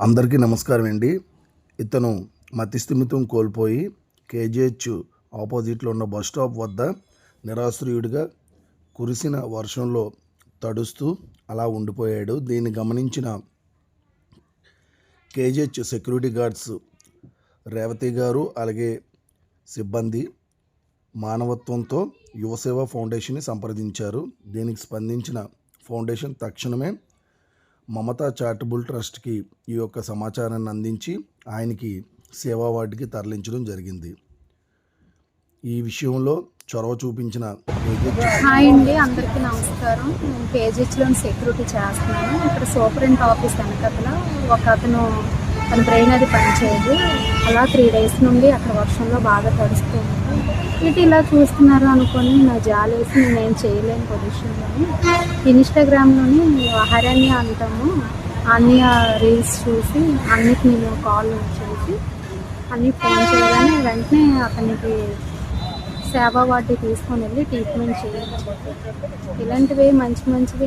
అందరికీ నమస్కారం అండి. ఇతను మతిస్థిమితం కోల్పోయి కేజీహెచ్ ఆపోజిట్లో ఉన్న బస్ స్టాప్ వద్ద నిరాశ్రయుడిగా కురిసిన వర్షంలో తడుస్తూ అలా ఉండిపోయాడు. దీన్ని గమనించిన కేజీహెచ్ సెక్యూరిటీ గార్డ్స్ రేవతి గారు అలాగే సిబ్బంది మానవత్వంతో యువసేవ ఫౌండేషన్ని సంప్రదించారు. దీనికి స్పందించిన ఫౌండేషన్ తక్షణమే మమతా చారిటబుల్ ట్రస్ట్కి ఈ యొక్క సమాచారాన్ని అందించి ఆయనకి సేవా వార్డుకి తరలించడం జరిగింది. ఈ విషయంలో చొరవ చూపించిన హాయ్ అండి అందరికీ నమస్కారం. నేను కేజీహెచ్లో సెక్యూరిటీ చేస్తున్నాను. ఇక్కడ సూపరింట్ ఆఫీస్ వెనకతల ఒక అతను తన బ్రెయిన్ అది పనిచేయదు. అలా త్రీ డేస్ నుండి అక్కడ వర్షంలో బాగా తడుస్తూ ఉంది ఇటు ఇలా చూస్తున్నారు అనుకొని నా జాలేసి నేను చేయలేని పొజిషన్లోని ఇన్స్టాగ్రామ్లోని హరణ్య అంటాము. అన్ని రీల్స్ చూసి అన్నికి నేను కాల్ చేసి అన్ని ఫోన్ చేయగానే వెంటనే అతనికి సేవా వాటి తీసుకొని వెళ్ళి ట్రీట్మెంట్ చేయించారు. ఇలాంటివి మంచి మంచివి